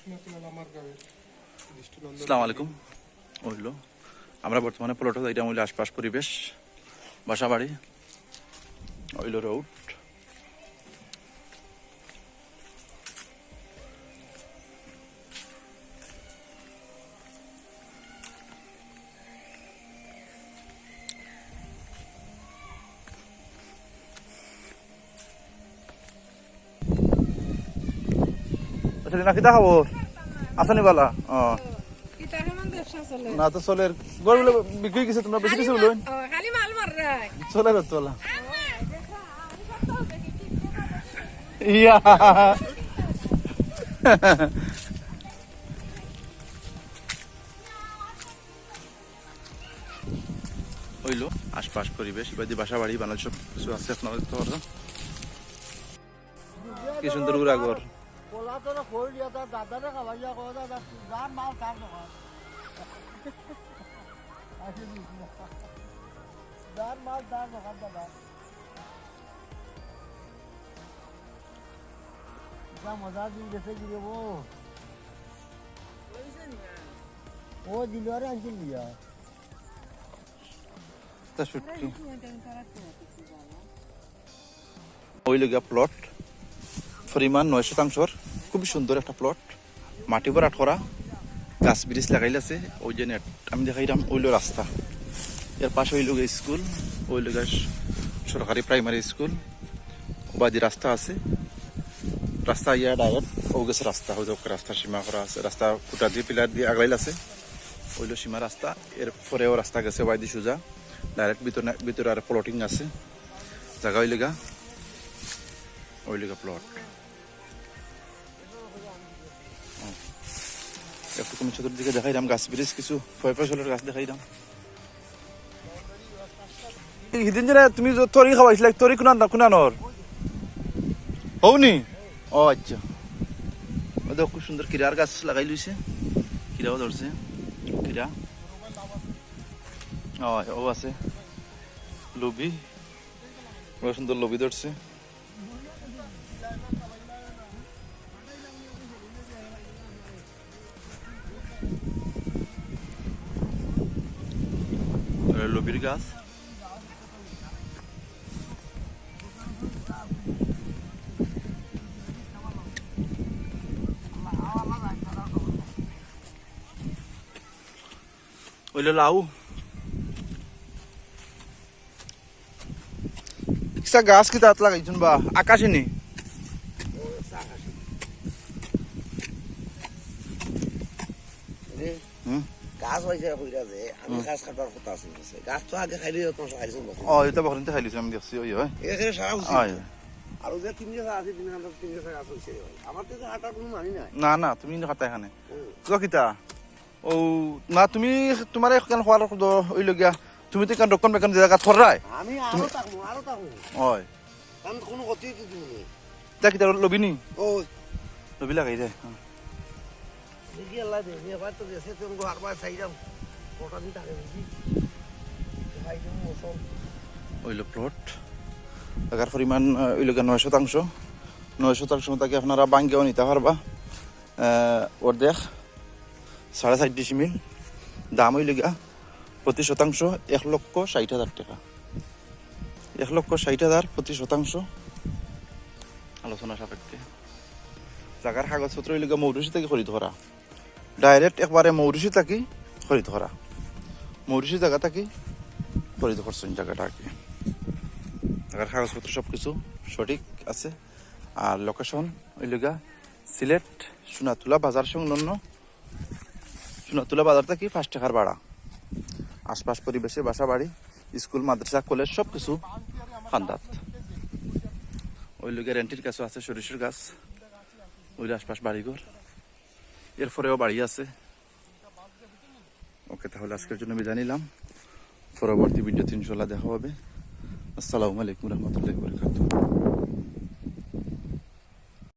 আসসালামু আলাইকুম। হইল আমরা বর্তমানে প্লট এটা হইল আশপাশ পরিবেশ বাসাবাড়ি বাড়ি হইল রোড। আচ্ছা নাকি দেখাবো আসনি বালা? ও কিতা না তো চলের। গরুগুলো বিক্রি গেছে তোমরা বেশি কিছু বলো। ও, খালি মাল মার রাখ চলের চলা ইয়া। হইল আশপাশ পরিবেশ বাদি বাসা বাড়ি সব কিছু আছে আপনাদের তো। কি সুন্দর উড়াগর কলা তোরা খোল দিয়া তার দাদারে খাবাইয়া কয় দাদা যার মাল তার দোকান যার মাল তার দোকান দাদা। যা মজা দিন গেছে কি রে ও। ও দিল আরে আনছিল দিয়া। তা সত্যি ওইল গিয়া প্লট পরিমাণ নয় শতাংশর খুবই সুন্দর একটা প্লট মাটি ভরাট করা, গাছ ব্রিজ লাগাইল আছে, ওই যে আমি দেখাইলাম ওইল রাস্তা। এর পাশে ওইল গিয়া স্কুল ওইল গিয়া সরকারি প্রাইমারি স্কুল বাদি রাস্তা আছে। রাস্তা ইয়া ডাইরেক্ট ও গেছে রাস্তা হয়তো রাস্তা সীমা করা আছে, রাস্তা খুঁটা দিয়ে পিলার দিয়ে আগলাইল আছে। ওইল সীমা রাস্তা এর পরেও রাস্তা গেছে বাইদি সোজা। ডাইরেক্ট ভিতরে ভিতরে আর প্লটিং আছে। জায়গা হইলেগা ওইলেগা প্লট একটু তুমি চতুর্দিকে দেখাইলাম গাছ ব্রিজ কিছু। ফয় ফসলের গাছ দেখাইলাম সিদিন যে তুমি তরি খাওয়াইছিলে তরি কোনা কোনানোর হওনি ও আচ্ছা। ও দেখো খুব সুন্দর কিরার গাছ লাগাই লইছে। কিরাও ধরছে। কিরা ও ও আছে। লবি সুন্দর লবি ধরছে। এটা লবির গাছ ওইলো লাউ কিসা গাছ কি তাত লাগাইছুন বা আকাশে নি গাছ হয়েছে কইরা যে আমি গাছ কাটবার কথা আছে গাছ তো আগে খাইলে তোমার খাইছো ও এটা খাইলিছে আমি দেখছি ওই হয় এখানে সারা উচিত আর যে তিন জায়গা আছে তিন ঘণ্টা তিন জায়গা গাছ হয়েছে আমার তো হাঁটার কোনো মানি নাই। না না তুমি খাতা এখানে। তো কিতা? ও না তুমি তোমার কেন খোয়ার ওই লগিয়া। তুমি তো কেন বেকান জায়গা থরাই আমি আরও থাকব আরও থাকব হয়। কারণ কোনো গতিই তো তুমি তা কিতা লবি ও লবি লাগাই দে হ্যাঁ। দেখি আল্লাহ দেখি এবার তো দেশে তুমি ওইল প্লট টাকার পরিমাণ আহ, ওই লগিয়া নয় শতাংশ নয় শতাংশ তাকে আপনারা বাঙ্গিও নিতে পারবা অর্ধেক সাড়ে ষাট ডিসিমিল দাম গিয়া প্রতি শতাংশ এক লক্ষ ষাট হাজার টাকা এক লক্ষ ষাট হাজার প্রতি শতাংশ আলোচনা সাপেক্ষে জায়গার কাগজপত্র গিয়া মৌরুষি থেকে খরিদ করা ডাইরেক্ট একবারে মৌরুষি থাকি খরিদ করা মৌরুষি জায়গা থাকি খরিদ করছেন জায়গাটা আর কি জায়গার কাগজপত্র সব কিছু সঠিক আছে। আর লোকেশন হইল গিয়া সিলেট সোনাতুলা বাজার সংলগ্ন। সোনাতুলা বাজার থেকে পাঁচ টাকার ভাড়া আশপাশ পরিবেশে বাসা বাড়ি, স্কুল, মাদ্রাসা, কলেজ সব কিছু খান্দাত। ওই লোকের রেন্টির কাছেও আছে, সরিষার গাছ। ওই আশপাশ বাড়িঘর। এরপরেও বাড়ি আছে। ওকে, তাহলে আজকের জন্য বিদায় নিলাম। পরবর্তী ভিডিও তিনশোলা দেখা হবে। আসসালামু আলাইকুম রহমতুল্লাহ বরকাত